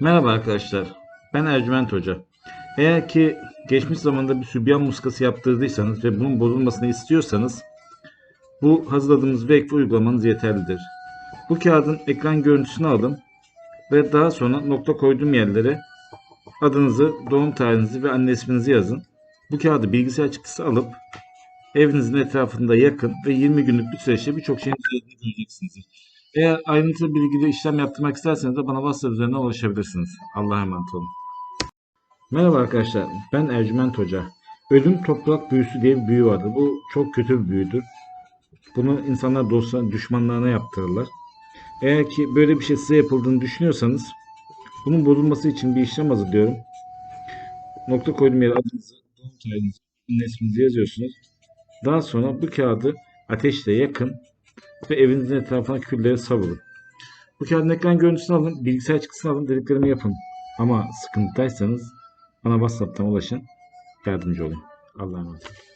Merhaba arkadaşlar. Ben Ercüment Hoca. Eğer ki geçmiş zamanda bir sübyan muskası yaptırdıysanız ve bunun bozulmasını istiyorsanız bu hazırladığımız Vekfi uygulamanız yeterlidir. Bu kağıdın ekran görüntüsünü alın ve daha sonra nokta koyduğum yerlere adınızı, doğum tarihinizi ve anne isminizi yazın. Bu kağıdı bilgisayar çıktısı alıp evinizin etrafında yakın ve 20 günlük bir süreçte birçok şeyin göreceksiniz. Eğer ayrıntılı bilgili işlem yaptırmak isterseniz de bana WhatsApp üzerinden ulaşabilirsiniz. Allah'a emanet olun. Merhaba arkadaşlar, ben Ercüment Hoca. Ölüm toprak büyüsü diye bir büyü vardır. Bu çok kötü bir büyüdür. Bunu insanlar dostlarına, düşmanlarına yaptırırlar. Eğer ki böyle bir şey size yapıldığını düşünüyorsanız bunun bozulması için bir işlem hazırlıyorum. Nokta koyduğum yere adınızı, doğum tarihinizi, isminizi yazıyorsunuz. Daha sonra bu kağıdı ateşle yakın ve evinizin etrafına külleri savurun. Bu kağıdın ekran görüntüsünü alın, bilgisayar çıktısını alın, dediklerimi yapın. Ama sıkıntıdaysanız bana WhatsApp'tan ulaşın, yardımcı olun. Allah'a emanet olun.